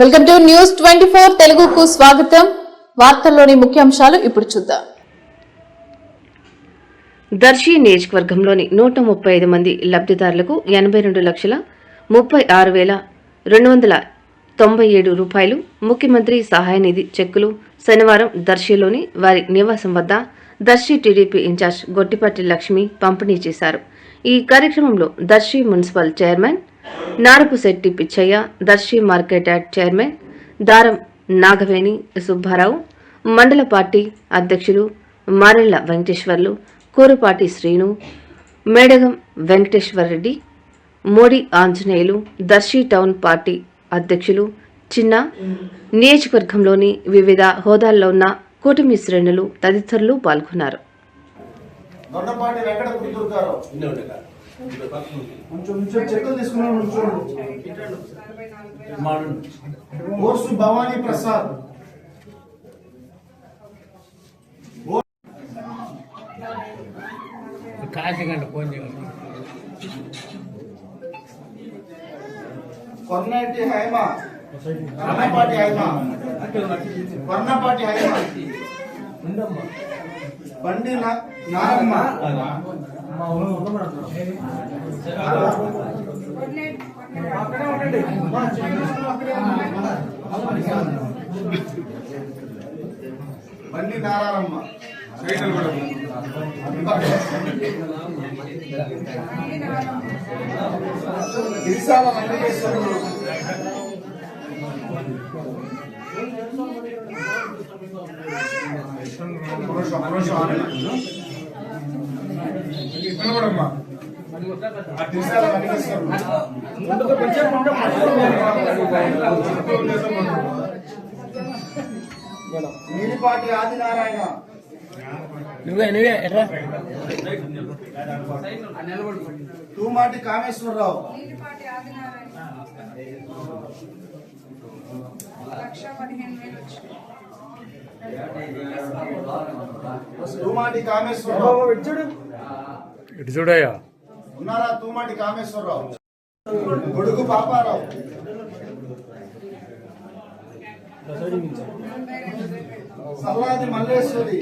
Welcome to news twenty four తెలుగుకు స్వాగతం. వార్తల్లోని ముఖ్యాంశాలు ఇప్పుడు చూద్దాం. దర్శి నియోజకవర్గంలోని నూట ముప్పై ఐదు మంది లబ్ధిదారులకు ఎనభై రెండు లక్షల ముప్పై ఆరు వేల రెండు వందల తొంభై ఏడు రూపాయలు ముఖ్యమంత్రి సహాయ నిధి చెక్కులు శనివారం దర్శిలోని వారి నివాసం వద్ద దర్శి టీడీపీ ఇన్ఛార్జ్ గొట్టిపట్టి లక్ష్మి పంపిణీ చేశారు. ఈ కార్యక్రమంలో Darsi municipal chairman Narapusetti Pichaiah Darsi market yard chairman Daram Nagaveni Subbarao మండల పార్టీ అధ్యక్షులు మారెళ్ళ వెంకటేశ్వర్లు కూరపాటి శ్రీను మేడగం వెంకటేశ్వరరెడ్డి మోడీ ఆంజనేయులు దర్శి టౌన్ పార్టీ అధ్యక్షులు చిన్న నియోజకవర్గంలోని వివిధ హోదాల్లో ఉన్న కూటమి శ్రేణులు తదితరులు పాల్గొన్నారు. దొండపాటి వెంకట గుంటూరు గారు కొంచెం కొంచెం చెక్కులు తీసుకున్నాను నుంచోండి ఓర్సు భవానీ ప్రసాద్ కాశీగంట ఫోన్ చేయాలి కొన్నటి హైమ కొన్నపాటి హైమ కొన్నపాటి హైమ బండి నా- బండి నారాయణమ్మ గిరిసాల వెంకటేశ్వరుడు. నీలిపాటి ఆదినారాయణ నువ్వే నువ్వే ఎట్రా? తూమాటి కామేశ్వరరావు. లక్ష పదిహేను వేలు వచ్చింది. తూమాటి కామేశ్వరరావు. ఇటు చూడయ్యా. ఉన్నారా తూమాటి కామేశ్వరరావు? గొడుగు పాపారావు. సల్లాది మల్లేశ్వరి.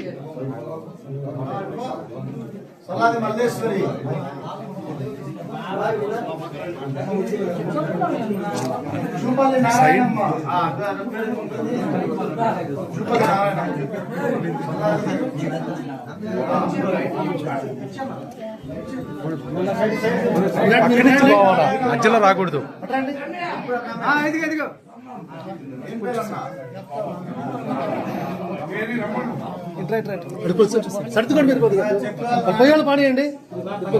సల్లాది మల్లేశ్వరి. చూపాలి నారాయణమ్మ మధ్యలో రాకూడదు. ఏం సర్దుకోండి మీరు కొద్దిగా. పాడేయండి.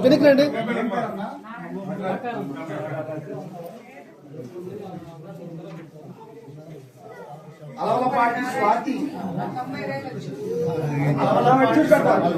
వెనక్కి రండి. అలవలపాటి స్వాతి తొంభై వేలు వచ్చింది అలవలపాటి స్వాతి